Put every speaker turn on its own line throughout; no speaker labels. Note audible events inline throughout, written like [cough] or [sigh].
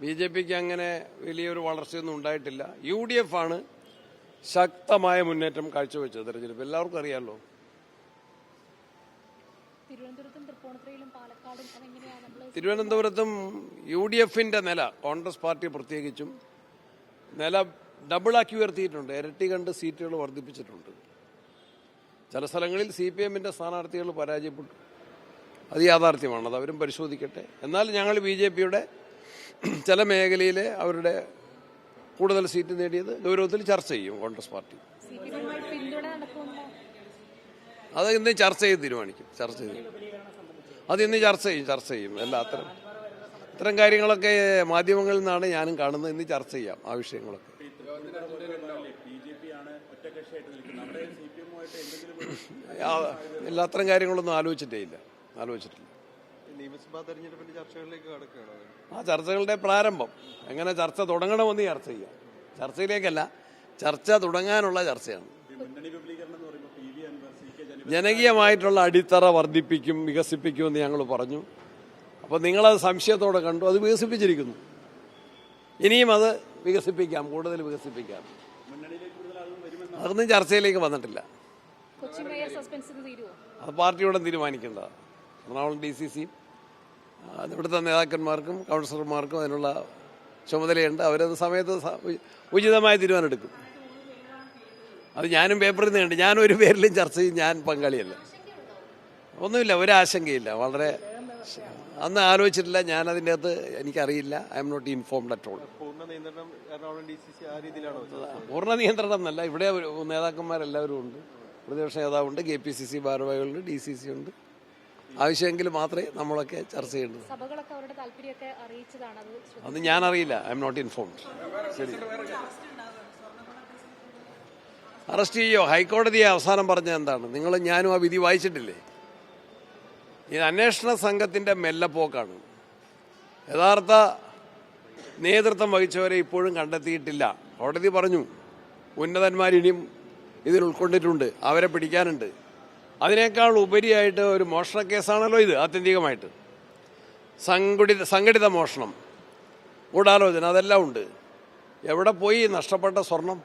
B J പിക്ക് അങ്ങനെ വലിയൊരു വളർച്ചയൊന്നും ഉണ്ടായിട്ടില്ല. യു ഡി എഫ് ആണ് ശക്തമായ മുന്നേറ്റം കാഴ്ചവെച്ചത് തെരഞ്ഞെടുപ്പ്. എല്ലാവർക്കും അറിയാമല്ലോ
തിരുവനന്തപുരത്തും
യു ഡി എഫിന്റെ നില കോൺഗ്രസ് പാർട്ടി പ്രത്യേകിച്ചും നില ഡബിളാക്കി ഉയർത്തിയിട്ടുണ്ട്. ഇരട്ടി കണ്ട് സീറ്റുകൾ വർദ്ധിപ്പിച്ചിട്ടുണ്ട്. ചില സ്ഥലങ്ങളിൽ സി പി എമ്മിന്റെ സ്ഥാനാർത്ഥികൾ പരാജയപ്പെട്ടു. അത് യാഥാർത്ഥ്യമാണ്. അത് അവരും പരിശോധിക്കട്ടെ. എന്നാൽ ഞങ്ങൾ ബി ജെ പിയുടെ [clears throat] ചില മേഖലയിലെ അവരുടെ കൂടുതൽ സീറ്റ് നേടിയത് ഗൗരവത്തിൽ ചർച്ച ചെയ്യും കോൺഗ്രസ് പാർട്ടി. അത് ഇന്ന് ചർച്ച ചെയ്ത് തീരുമാനിക്കും. ചർച്ച ചെയ്ത് അത് ഇന്ന് ചർച്ച ചെയ്യും ചർച്ച ചെയ്യും. എല്ലാ അത്തരം ഇത്തരം കാര്യങ്ങളൊക്കെ മാധ്യമങ്ങളിൽ നിന്നാണ് ഞാനും കാണുന്നത്. ഇന്ന് ചർച്ച ചെയ്യാം ആ വിഷയങ്ങളൊക്കെ. [clears throat] എല്ലാ അത്തരം കാര്യങ്ങളൊന്നും ആലോചിച്ചിട്ടേ ഇല്ല. ആലോചിച്ചിട്ടില്ല.
നിയമസഭാ തെരഞ്ഞെടുപ്പിന്റെ ചർച്ചകളിലേക്ക് കടക്കുകയാണ്?
ആ ചർച്ചകളുടെ പ്രാരംഭം. എങ്ങനെ ചർച്ച തുടങ്ങണമെന്ന് ചർച്ച ചെയ്യാം. ചർച്ചയിലേക്കല്ല ചർച്ച തുടങ്ങാനുള്ള ചർച്ചയാണ്. ജനകീയമായിട്ടുള്ള അടിത്തറ വർദ്ധിപ്പിക്കും വികസിപ്പിക്കും എന്ന് ഞങ്ങൾ പറഞ്ഞു. അപ്പോൾ നിങ്ങളത് സംശയത്തോടെ കണ്ടു അത് വികസിപ്പിച്ചിരിക്കുന്നു. ഇനിയും അത് വികസിപ്പിക്കാം കൂടുതൽ വികസിപ്പിക്കാം. അതൊന്നും ചർച്ചയിലേക്ക് വന്നിട്ടില്ല. അത് പാർട്ടിയോടെ തീരുമാനിക്കേണ്ടതാണ്. എറണാകുളം ഡി സി സിയും ഇവിടുത്തെ നേതാക്കന്മാർക്കും കൗൺസിലർമാർക്കും അതിനുള്ള ചുമതലയുണ്ട്. അവരത് സമയത്ത് ഉചിതമായ തീരുമാനമെടുക്കും. അത് ഞാനും പേപ്പറിൽ നിന്ന് കണ്ട് ഞാൻ ഒരു പേരിലും ചർച്ച ചെയ്യും ഞാൻ പങ്കാളിയല്ല. ഒന്നുമില്ല ഒരാശങ്കയില്ല വളരെ അന്ന് ആലോചിച്ചിട്ടില്ല ഞാൻ അതിന്റെ അകത്ത് എനിക്കറിയില്ല. I am not informed at all
പൂർണ നിയന്ത്രണം
എന്നല്ല ഇവിടെ നേതാക്കന്മാരെല്ലാവരും ഉണ്ട്. പ്രതിപക്ഷ നേതാവുണ്ട് കെ പി സി സി ഭാരവാഹികളുണ്ട് ഡി സി സി ഉണ്ട്. ആവശ്യമെങ്കിൽ മാത്രമേ നമ്മളൊക്കെ ചർച്ച ചെയ്യേണ്ടത്.
അത്
ഞാൻ അറിയില്ല ഐ എം നോട്ട് ഇൻഫോംഡ് ശരി. അറസ്റ്റ് ചെയ്യോ? ഹൈക്കോടതിയെ അവസാനം പറഞ്ഞത് എന്താണ്? നിങ്ങൾ ഞാനും ആ വിധി വായിച്ചിട്ടില്ലേ? ഇത് അന്വേഷണ സംഘത്തിന്റെ മെല്ലപ്പോക്കാണ്. യഥാർത്ഥ നേതൃത്വം വഹിച്ചവരെ ഇപ്പോഴും കണ്ടെത്തിയിട്ടില്ല. കോടതി പറഞ്ഞു ഉന്നതന്മാരിനിയും ഇതിൽ ഉൾക്കൊണ്ടിട്ടുണ്ട്. അവരെ പിടിക്കാനുണ്ട്. അതിനേക്കാൾ ഉപരിയായിട്ട് ഒരു മോഷണ കേസാണല്ലോ ഇത് ആത്യന്തികമായിട്ട്. സംഘടിത സംഘടിത മോഷണം ഗൂഢാലോചന അതെല്ലാം ഉണ്ട്. എവിടെ പോയി നഷ്ടപ്പെട്ട സ്വർണം?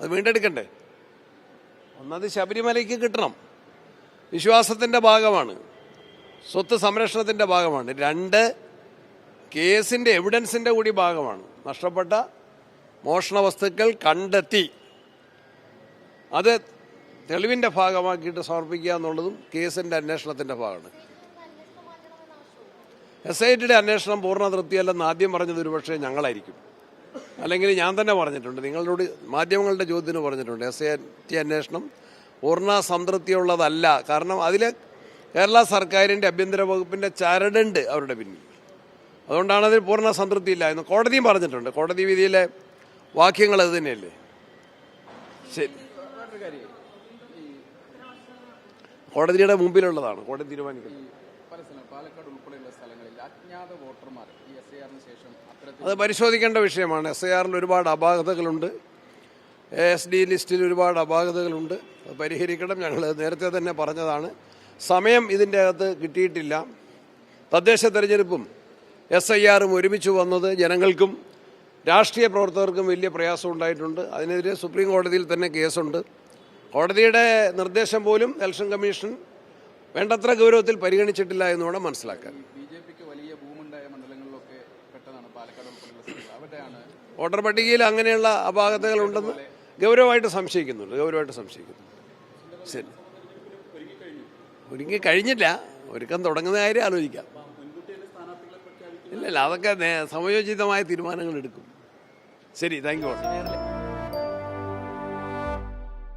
അത് വീണ്ടെടുക്കണ്ടേ? ഒന്നത് ശബരിമലയ്ക്ക് കിട്ടണം. വിശ്വാസത്തിന്റെ ഭാഗമാണ്. സ്വത്ത് സംരക്ഷണത്തിന്റെ ഭാഗമാണ്. രണ്ട് കേസിന്റെ എവിഡൻസിന്റെ കൂടി ഭാഗമാണ്. നഷ്ടപ്പെട്ട മോഷണ വസ്തുക്കൾ കണ്ടെത്തി. അത് തെളിവിന്റെ ഭാഗമാക്കിയിട്ട് സമർപ്പിക്കുക എന്നുള്ളതും കേസിന്റെ അന്വേഷണത്തിന്റെ ഭാഗമാണ്. എസ് ഐ ടിയുടെ അന്വേഷണം പൂർണ തൃപ്തിയല്ലെന്ന് ആദ്യം പറഞ്ഞത് ഒരുപക്ഷെ ഞങ്ങളായിരിക്കും. അല്ലെങ്കിൽ ഞാൻ തന്നെ പറഞ്ഞിട്ടുണ്ട്. നിങ്ങളോട് മാധ്യമങ്ങളുടെ ചോദ്യത്തിന് പറഞ്ഞിട്ടുണ്ട്. എസ് ഐ ടി അന്വേഷണം പൂർണ സംതൃപ്തിയുള്ളതല്ല കാരണം അതിൽ കേരള സർക്കാരിന്റെ ആഭ്യന്തര വകുപ്പിന്റെ ചരടുണ്ട് അവരുടെ പിന്നിൽ. അതുകൊണ്ടാണ് അതിൽ പൂർണ സംതൃപ്തിയില്ല എന്ന് കോടതിയും പറഞ്ഞിട്ടുണ്ട്. കോടതി വിധിയിലെ വാക്യങ്ങൾ അത് തന്നെയല്ലേ? ശരി. കോടതിയുടെ മുമ്പിലുള്ളതാണ് കോടതി തീരുമാനിക്കുന്നത്. അത് പരിശോധിക്കേണ്ട വിഷയമാണ്. എസ് ഐ ആറിൽ ഒരുപാട് അപാകതകളുണ്ട്. എസ് ഡി ലിസ്റ്റിൽ ഒരുപാട് അപാകതകളുണ്ട്. അത് പരിഹരിക്കണം. ഞങ്ങൾ നേരത്തെ തന്നെ പറഞ്ഞതാണ്. സമയം ഇതിന്റെ അകത്ത് കിട്ടിയിട്ടില്ല. തദ്ദേശ തെരഞ്ഞെടുപ്പും എസ് ഐ ആറും ഒരുമിച്ച് വന്നത് ജനങ്ങൾക്കും രാഷ്ട്രീയ പ്രവർത്തകർക്കും വലിയ പ്രയാസം ഉണ്ടായിട്ടുണ്ട്. അതിനെതിരെ സുപ്രീം കോടതിയിൽ തന്നെ കേസുണ്ട്. കോടതിയുടെ നിർദ്ദേശം പോലും ഇലക്ഷൻ കമ്മീഷൻ വേണ്ടത്ര ഗൗരവത്തിൽ പരിഗണിച്ചിട്ടില്ല എന്നുകൂടെ മനസ്സിലാക്കാൻ. വോട്ടർ പട്ടികയിൽ അങ്ങനെയുള്ള അപാകതകൾ ഉണ്ടെന്ന് ഗൗരവമായിട്ട് സംശയിക്കുന്നുണ്ട് ഗൗരവമായിട്ട് സംശയിക്കുന്നു ശരി. ഒരുങ്ങി കഴിഞ്ഞില്ല. ഒരുക്കം തുടങ്ങുന്ന കാര്യം ആലോചിക്കാം. ഇല്ല ഇല്ല അതൊക്കെ സമയോചിതമായ തീരുമാനങ്ങൾ എടുക്കും. ശരി താങ്ക് യു